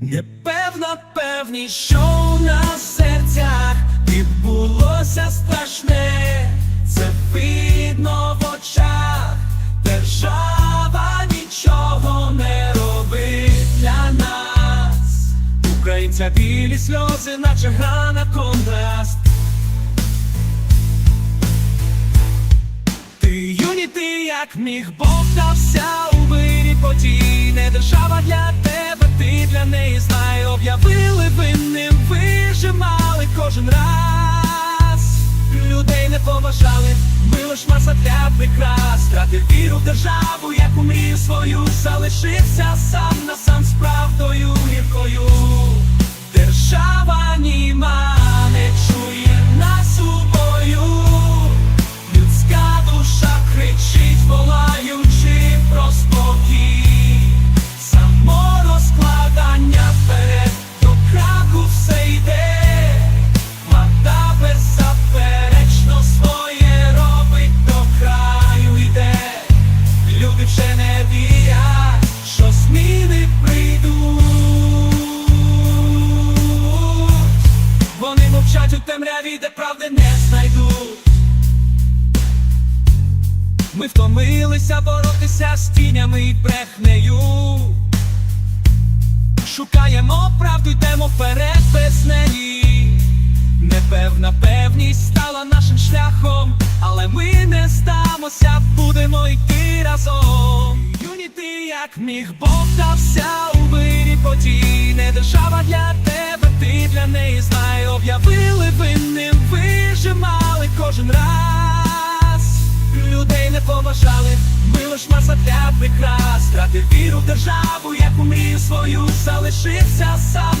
Непевна певність, що в серцях відбулося страшне, це видно в очах, держава нічого не робить для нас. Українця білі сльози, наче гра на контраст. Ти юні, ти як міг Бог дався у мирі подій Не держава для тебе, ти для неї знай Об'явили винним, вижимали кожен раз. Людей не поважали, ми лиш маса для прикрас. Втратив віру в державу, як у мрію свою Залишився сам темряві, де правди не знайдуть. Ми втомилися боротися з тінями і брехнею. Шукаємо правду, йдемо вперед без неї. Непевна певність стала нашим шляхом, але ми не здамося, будемо йти разом. Юні, ти як міг Бог дався у мирі подій, не держава для тебе, ти для неї знай, об'явили поважали, ми лиш маса для прикрас Втратив віру в державу, як у мрію свою Залишився сам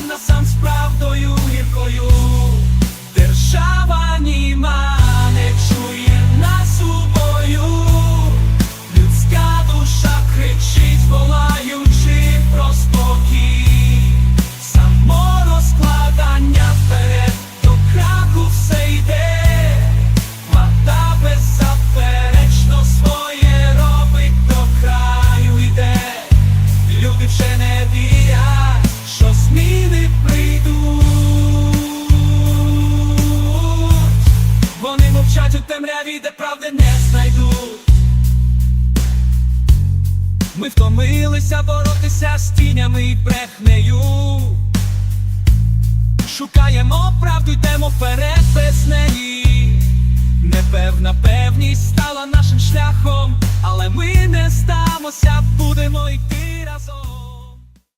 мовчать у темряві, де правди не знайдуть. Ми втомилися боротися з тінями і брехнею. Шукаємо правду, йдемо вперед без неї. Непевна певність стала нашим шляхом, але ми не здамося,